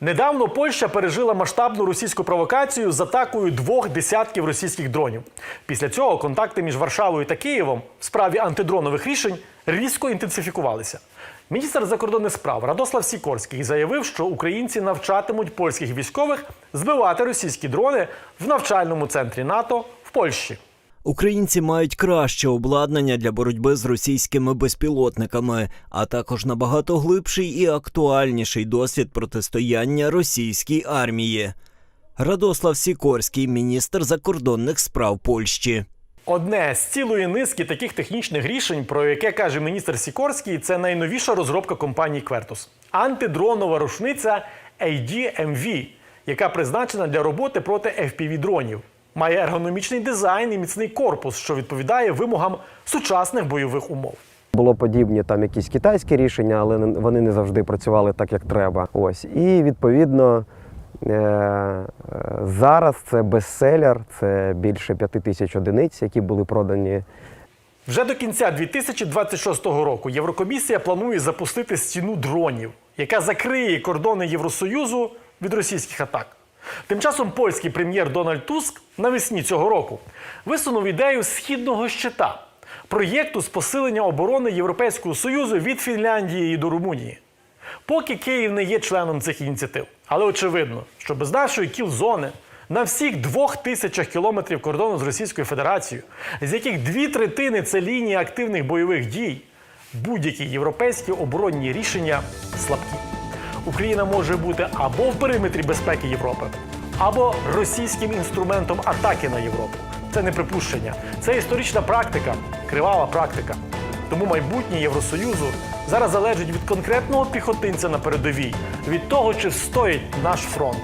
Недавно Польща пережила масштабну російську провокацію з атакою двох десятків російських дронів. Після цього контакти між Варшавою та Києвом в справі антидронових рішень різко інтенсифікувалися. Міністр закордонних справ Радослав Сікорський заявив, що українці навчатимуть польських військових збивати російські дрони в навчальному центрі НАТО в Польщі. Українці мають краще обладнання для боротьби з російськими безпілотниками, а також набагато глибший і актуальніший досвід протистояння російській армії. Радослав Сікорський, міністр закордонних справ Польщі. Одне з цілої низки таких технічних рішень, про яке каже міністр Сікорський, це найновіша розробка компанії Квертус антидронова рушниця ADMV, яка призначена для роботи проти FPV-дронів. Має ергономічний дизайн і міцний корпус, що відповідає вимогам сучасних бойових умов. Було подібні там якісь китайські рішення, але вони не завжди працювали так, як треба. Ось і відповідно е- е, зараз це бестселер, це більше п'яти тисяч одиниць, які були продані Вже до кінця 2026 року Єврокомісія планує запустити стіну дронів, яка закриє кордони Євросоюзу від російських атак. Тим часом польський прем'єр Дональд Туск навесні цього року висунув ідею східного щита проєкту з посилення оборони Європейського Союзу від Фінляндії до Румунії. Поки Київ не є членом цих ініціатив. Але очевидно, що без нашої кіл-зони на всіх двох тисячах кілометрів кордону з Російською Федерацією, з яких дві третини це лінії активних бойових дій, будь-які європейські оборонні рішення слабкі. Україна може бути або в периметрі безпеки Європи, або російським інструментом атаки на Європу. Це не припущення, це історична практика, кривава практика. Тому майбутнє Євросоюзу зараз залежить від конкретного піхотинця на передовій, від того, чи встоїть наш фронт.